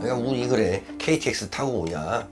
그러니까 운이 그래 KTX 타고 오냐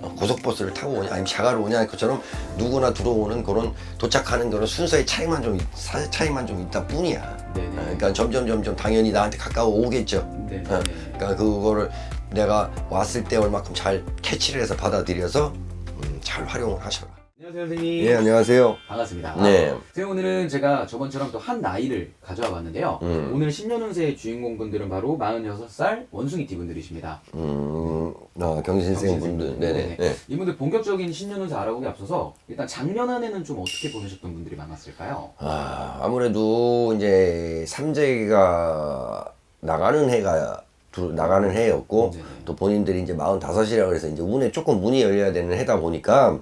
어, 고속버스를 타고 오냐 아니면 자가로 오냐 그처럼 누구나 들어오는 그런 도착하는 그런 순서의 차이만 좀 있- 사- 차이만 좀 있다 뿐이야. 네네. 어, 그러니까 점점 점점 당연히 나한테 가까워 오겠죠. 네네. 어, 그러니까 그거를 내가 왔을 때 얼마큼 잘 캐치를 해서 받아들여서 음, 잘 활용을 하셔라. 안녕하세요 선생님. 예 안녕하세요. 반갑습니다. 네. 선생님 오늘은 제가 저번처럼 또 한 나이를 가져와 봤는데요. 음. 오늘 신년운세의 주인공분들은 바로 46살 원숭이 띠 분들이십니다. 음, 어, 경신생 분들, 네네. 네. 이분들 본격적인 신년운세 알아보기 앞서서 일단 작년 한 해는 좀 어떻게 보내셨던 분들이 많았을까요? 아, 아무래도 이제 삼재가 나가는 해가 두- 나가는 해였고 네네. 또 본인들이 이제 45이라고 해서 이제 운에 조금 문이 열려야 되는 해다 보니까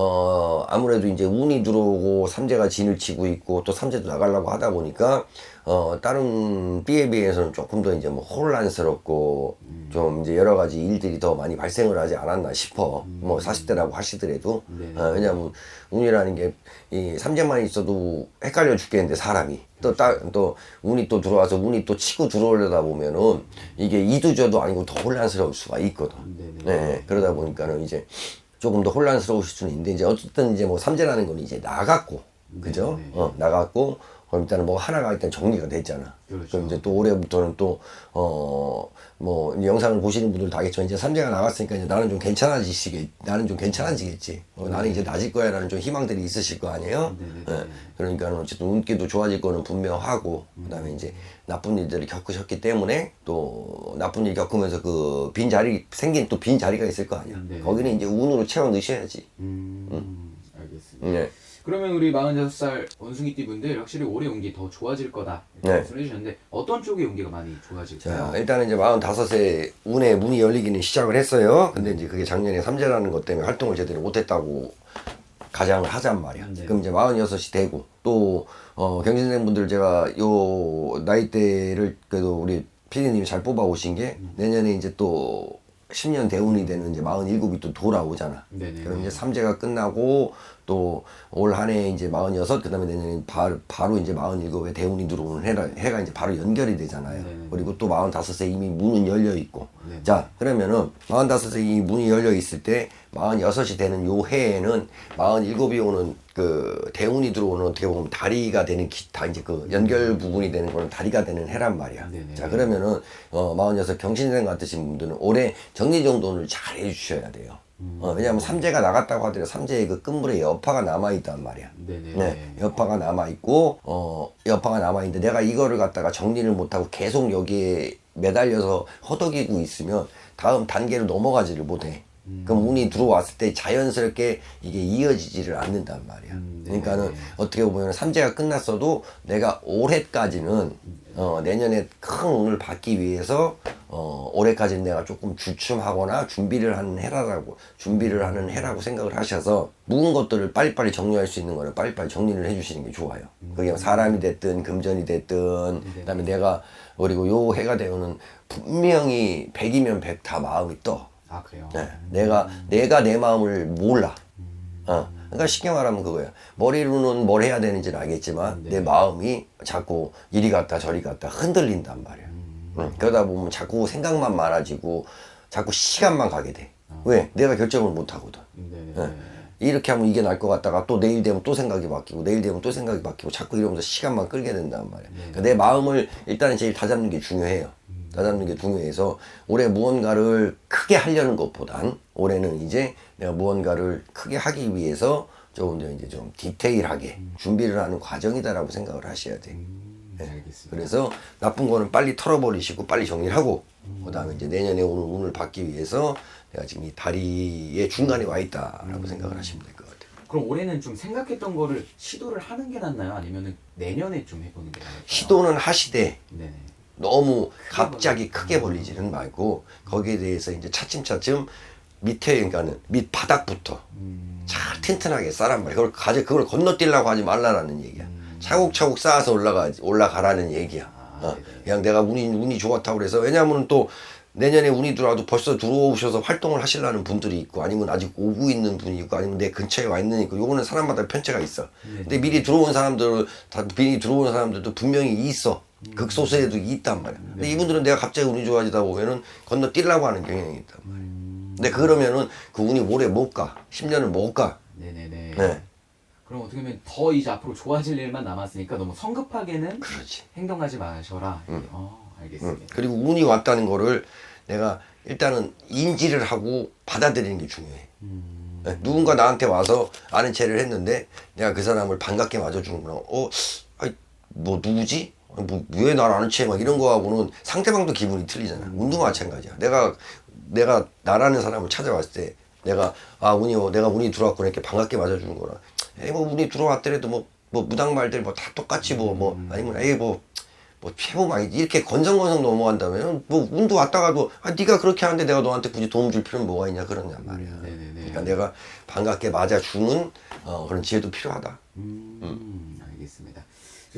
어 아무래도 이제 운이 들어오고 삼재가 진을 치고 있고 또 삼재도 나가려고 하다 보니까 어 다른 B에 비해서는 조금 더 이제 뭐 혼란스럽고 좀 이제 여러 가지 일들이 더 많이 발생을 하지 않았나 싶어 뭐 40대라고 하시더라도 네. 어, 왜냐면 운이라는 게 이 삼재만 있어도 헷갈려 죽겠는데 사람이 또딱또 운이 또 들어와서 운이 또 치고 들어오려다 보면은 이게 이두저도 아니고 더 혼란스러울 수가 있거든. 네네. 네, 그러다 보니까는 이제 조금 더 혼란스러우실 수는 있는데 이제 어쨌든 이제 뭐 삼재라는 건 이제 나갔고 그죠? 네, 네. 어 나갔고 그럼 일단은 뭐 하나가 일단 정리가 됐잖아. 그렇죠. 그럼 이제 또 올해부터는 또 어 뭐 영상을 보시는 분들도 알겠지만 이제 삼재가 나갔으니까 이제 나는 좀 괜찮아지시겠 나는 좀 괜찮아지겠지. 어, 나는 이제 나아질 거야 라는 좀 희망들이 있으실 거 아니에요. 네네네. 예, 그러니까 어쨌든 운기도 좋아질 거는 분명하고 그 다음에 이제 나쁜 일들을 겪으셨기 때문에 또 나쁜 일 겪으면서 그 빈 자리 생긴 또 빈 자리가 있을 거 아니야. 네네. 거기는 이제 운으로 채워 넣으셔야지. 음, 알겠습니다. 네. 그러면 우리 46살 원숭이띠 분들 확실히 올해 운기 더 좋아질 거다 이렇게 네. 말씀해 주셨는데 어떤 쪽의 운기가 많이 좋아질까요? 자, 일단은 이제 45세 운의 문이 열리기는 시작을 했어요. 근데 이제 그게 작년에 삼재라는 것 때문에 활동을 제대로 못했다고 가장을 하잔 말이야. 네. 그럼 이제 46이 되고 또 어, 경진생 분들 제가 요 나이대를 그래도 우리 피디님이 잘 뽑아 오신 게 내년에 이제 또 10년 대운이 되는 이제 47이 또 돌아오잖아. 네네. 그럼 이제 삼재가 끝나고 또 올 한해 이제 46 그다음에 내년에 바로, 바로 이제 47에 대운이 들어오는 해라, 해가 이제 바로 연결이 되잖아요. 네네. 그리고 또 45세 이미 문은 열려 있고. 네. 자, 그러면은 45세 이 문이 열려 있을 때 46이 되는 요 해에는 47이 오는 그 대운이 들어오는 어떻게 보면 다리가 되는 기, 다 이제 그 연결 부분이 되는 거는 다리가 되는 해란 말이야. 네네. 자, 그러면은 어 46 경신생 같으신 분들은 올해 정리 정돈을 잘 해 주셔야 돼요. 어, 왜냐하면 삼재가 나갔다고 하더라도 삼재의 그 끝물에 여파가 남아있단 말이야. 네네. 네, 여파가 남아있고, 어, 여파가 남아있는데 내가 이거를 갖다가 정리를 못하고 계속 여기에 매달려서 허덕이고 있으면 다음 단계로 넘어가지를 못해. 그럼 운이 들어왔을 때 자연스럽게 이게 이어지지를 않는단 말이야. 음, 네. 그러니까는 어떻게 보면 삼재가 끝났어도 내가 올해까지는 어, 내년에 큰 운을 받기 위해서 어, 올해까지는 내가 조금 주춤하거나 준비를 하는 해라라고 준비를 하는 해라고 생각을 하셔서 묵은 것들을 빨리빨리 정리할 수 있는 거는 빨리빨리 정리를 해주시는 게 좋아요. 그게 뭐 사람이 됐든 금전이 됐든 그다음에 내가 그리고 요 해가 되면은 분명히 100이면 100 다 마음이 떠. 아 그래요. 네, 내가 내가 내 마음을 몰라. 어. 그러니까 쉽게 말하면 그거야. 머리로는 뭘 해야 되는지는 알겠지만 내 마음이 자꾸 이리 갔다 저리 갔다 흔들린단 말이야. 응. 그러다 보면 자꾸 생각만 많아지고 자꾸 시간만 가게 돼. 왜? 내가 결정을 못 하거든. 네네. 이렇게 하면 이게 날 것 같다가 또 내일 되면 또 생각이 바뀌고 내일 되면 또 생각이 바뀌고 자꾸 이러면서 시간만 끌게 된단 말이야. 그러니까 내 마음을 일단은 제일 다잡는 게 중요해요. 다잡는 게 중요해서 올해 무언가를 크게 하려는 것보단 올해는 이제 내가 무언가를 크게 하기 위해서 조금 더 이제 좀 디테일하게 준비를 하는 과정이다라고 생각을 하셔야 돼. 네, 알겠습니다. 그래서 나쁜 거는 빨리 털어버리시고 빨리 정리를 하고 그다음에 이제 내년에 오는 운을 받기 위해서 내가 지금 이 다리의 중간에 와 있다라고 생각을 하시면 될 것 같아요. 그럼 올해는 좀 생각했던 거를 시도를 하는 게 낫나요? 아니면은 내년에 좀 해보는 게 나을까요? 시도는 하시되 네네. 너무 갑자기 크게 벌리지는 말고 거기에 대해서 이제 차츰차츰 밑에 그러니까는 밑 바닥부터 음, 잘 튼튼하게 쌓란 말이야. 그걸 가져 그걸 건너뛰려고 하지 말라라는 얘기야. 차곡차곡 쌓아서 올라가 올라가라는 얘기야. 아, 어. 그냥 내가 운이 운이 좋았다고 그래서 왜냐하면 또 내년에 운이 들어와도 벌써 들어오셔서 활동을 하시려는 분들이 있고 아니면 아직 오고 있는 분이 있고 아니면 내 근처에 와 있는 있고 요거는 사람마다 편차가 있어. 근데 미리 들어온 사람들 다 미리 들어온 사람들도 분명히 있어. 극소수에도 있단 말이야. 근데 이분들은 내가 갑자기 운이 좋아지다 보면은 건너 뛰려고 하는 경향이 있단 말이야. 근데 그러면은 그 운이 오래 못 가. 10년을 못 가. 네네네. 네. 그럼 어떻게 보면 더 이제 앞으로 좋아질 일만 남았으니까 너무 성급하게는 그렇지. 행동하지 마셔라. 어, 응. 알겠습니다. 그리고 운이 왔다는 거를 내가 일단은 인지를 하고 받아들이는 게 중요해. 음, 네, 누군가 나한테 와서 아는 체를 했는데 내가 그 사람을 반갑게 맞아주는구나. 어, 아이, 뭐 누구지? 뭐, 왜 나를 아는 체? 막 이런 거하고는 상대방도 기분이 틀리잖아. 운도 마찬가지야. 내가 내가 나라는 사람을 찾아왔을 때 내가 아 운이 내가 운이 들어왔구나 이렇게 반갑게 맞아주는 거라. 에이 뭐 운이 들어왔더라도 뭐 뭐 무당말들 뭐 다 똑같이 뭐뭐 아니면 에이 뭐뭐 피해보면 이렇게 건성건성 넘어간다면 뭐 운도 왔다가도 아 네가 그렇게 하는데 내가 너한테 굳이 도움 줄 필요는 뭐가 있냐 그러냔 말이야. 음, 네네네. 그러니까 내가 반갑게 맞아주는 어, 그런 지혜도 필요하다. 음, 알겠습니다.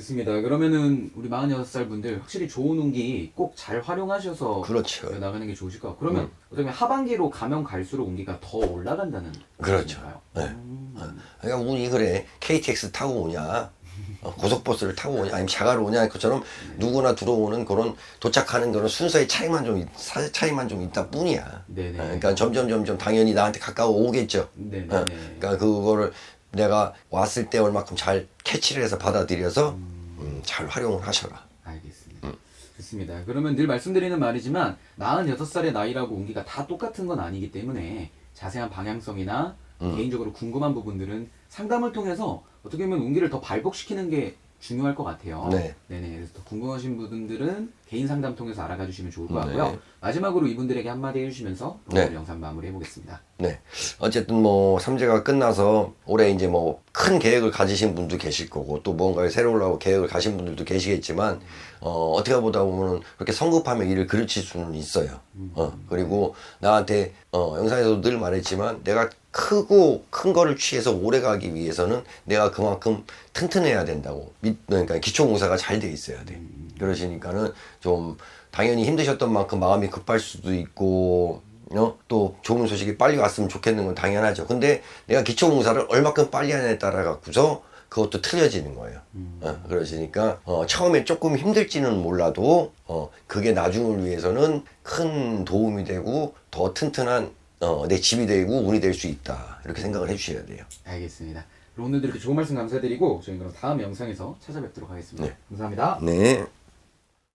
좋습니다. 그러면은 우리 46살 분들 확실히 좋은 운기 꼭 잘 활용하셔서 그렇죠. 나가는 게 좋으실 것 같고 그러면 어떻게 보면 하반기로 가면 갈수록 운기가 더 올라간다는 그렇죠. 네. 음, 그러니까 운이 그래 KTX 타고 오냐 어, 고속버스를 타고 오냐 아니면 자가로 오냐 그처럼 누구나 들어오는 그런 도착하는 그런 순서의 차이만 좀 있- 사- 차이만 좀 있다 뿐이야. 네네. 어, 그러니까 점점 점점 당연히 나한테 가까워 오겠죠. 네네네. 어, 그러니까 그거를 내가 왔을 때 얼마큼 잘 캐치를 해서 받아들여서 음, 잘 활용을 하셔라. 알겠습니다. 좋습니다. 그러면 늘 말씀드리는 말이지만 46살의 나이라고 운기가 다 똑같은 건 아니기 때문에 자세한 방향성이나 음. 개인적으로 궁금한 부분들은 상담을 통해서 어떻게 보면 운기를 더 발복시키는 게 중요할 것 같아요. 네. 네네. 그래서 더 궁금하신 분들은 개인 상담 통해서 알아가 주시면 좋을 것 같고요. 네. 마지막으로 이분들에게 한마디 해주시면서 네. 오늘 영상 마무리 해 보겠습니다. 네. 어쨌든 뭐 삼재가 끝나서 올해 이제 뭐 큰 계획을 가지신 분도 계실 거고 또 뭔가를 새로우려고 계획을 가신 분들도 계시겠지만 어 어떻게 보다 보면은 그렇게 성급하면 일을 그르칠 수는 있어요. 어 그리고 나한테 어 영상에서도 늘 말했지만 내가 크고 큰 거를 취해서 오래 가기 위해서는 내가 그만큼 튼튼해야 된다고 밑 그러니까 기초 공사가 잘 돼 있어야 돼. 그러시니까는 좀 당연히 힘드셨던 만큼 마음이 급할 수도 있고 어? 또 좋은 소식이 빨리 왔으면 좋겠는 건 당연하죠. 근데 내가 기초 공사를 얼마큼 빨리 하냐에 따라 갖고서 그것도 틀려지는 거예요. 어, 그러시니까 어, 처음에 조금 힘들지는 몰라도 어, 그게 나중을 위해서는 큰 도움이 되고 더 튼튼한 어, 내 집이 되고 운이 될 수 있다 이렇게 생각을 해주셔야 돼요. 알겠습니다. 오늘도 이렇게 좋은 말씀 감사드리고 저희 그럼 다음 영상에서 찾아뵙도록 하겠습니다. 네. 감사합니다. 네.